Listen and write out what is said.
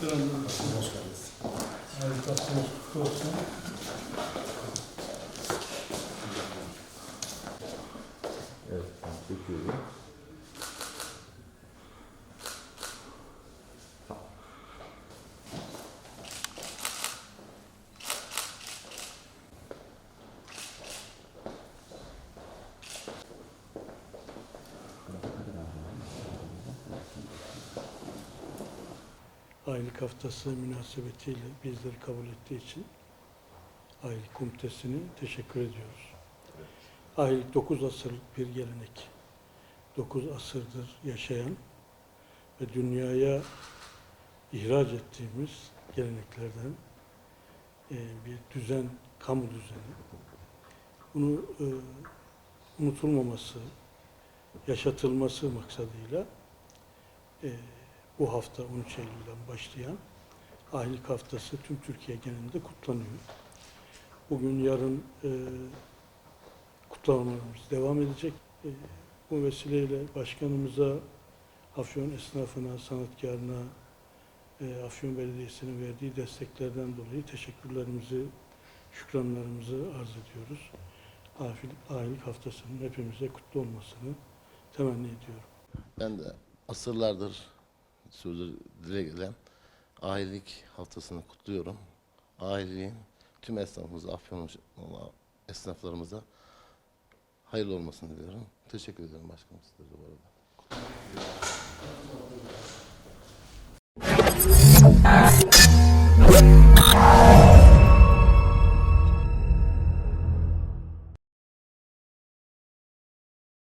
Selamünaleyküm. Hoş geldiniz. Harika, kutlu olsun. Evet, ben Aylık haftası münasebetiyle bizleri kabul ettiği için Aylık Komitesi'ne teşekkür ediyoruz. Aylık 9 asırlık bir gelenek. 9 asırdır yaşayan ve dünyaya ihraç ettiğimiz geleneklerden e, bir düzen, kamu düzeni. Bunu e, unutulmaması, yaşatılması maksadıyla e, bu hafta 13 Eylül'den başlayan Aylık Haftası tüm Türkiye genelinde kutlanıyor. Bugün yarın e, kutlamalarımız devam edecek. E, bu vesileyle başkanımıza, Afyon esnafına, sanatkarına, e, Afyon Belediyesi'nin verdiği desteklerden dolayı teşekkürlerimizi, şükranlarımızı arz ediyoruz. Aylık Haftası'nın hepimize kutlu olmasını temenni ediyorum. Ben de asırlardır sürdür dile gelen ailelik haftasını kutluyorum. Aileliğin tüm esnafımıza, Afyon esnaflarımıza hayırlı olmasını diliyorum. Teşekkür ederim başkanım size bu arada. Thank.